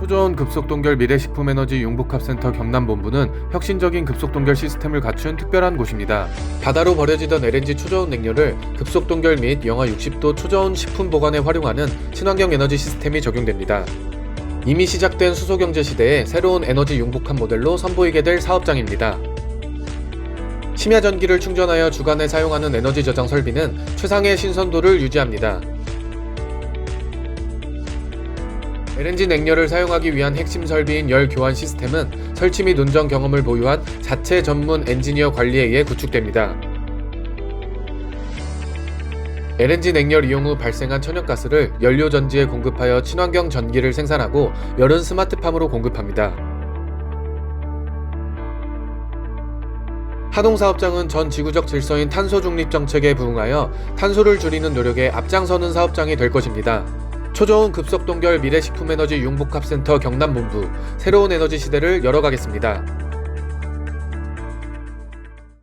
초저온 급속동결 미래식품에너지 융복합센터 경남본부는 혁신적인 급속동결 시스템을 갖춘 특별한 곳입니다. 바다로 버려지던 LNG 초저온 냉료를 급속동결 및 영하 60도 초저온 식품 보관에 활용하는 친환경 에너지 시스템이 적용됩니다. 이미 시작된 수소경제 시대에 새로운 에너지 융복합 모델로 선보이게 될 사업장입니다. 심야 전기를 충전하여 주간에 사용하는 에너지 저장 설비는 최상의 신선도를 유지합니다. LNG 냉료를 사용하기 위한 핵심 설비인 열 교환 시스템은 설치 및 운전 경험을 보유한 자체 전문 엔지니어 관리에 의해 구축됩니다. LNG 냉열 이용 후 발생한 천연가스를 연료 전지에 공급하여 친환경 전기를 생산하고 열은 스마트팜으로 공급합니다. 하동 사업장은 전 지구적 질서인 탄소 중립 정책에 부응하여 탄소를 줄이는 노력에 앞장서는 사업장이 될 것입니다. 초저온 급속 동결 미래식품 에너지 융복합센터 경남본부 새로운 에너지 시대를 열어가겠습니다.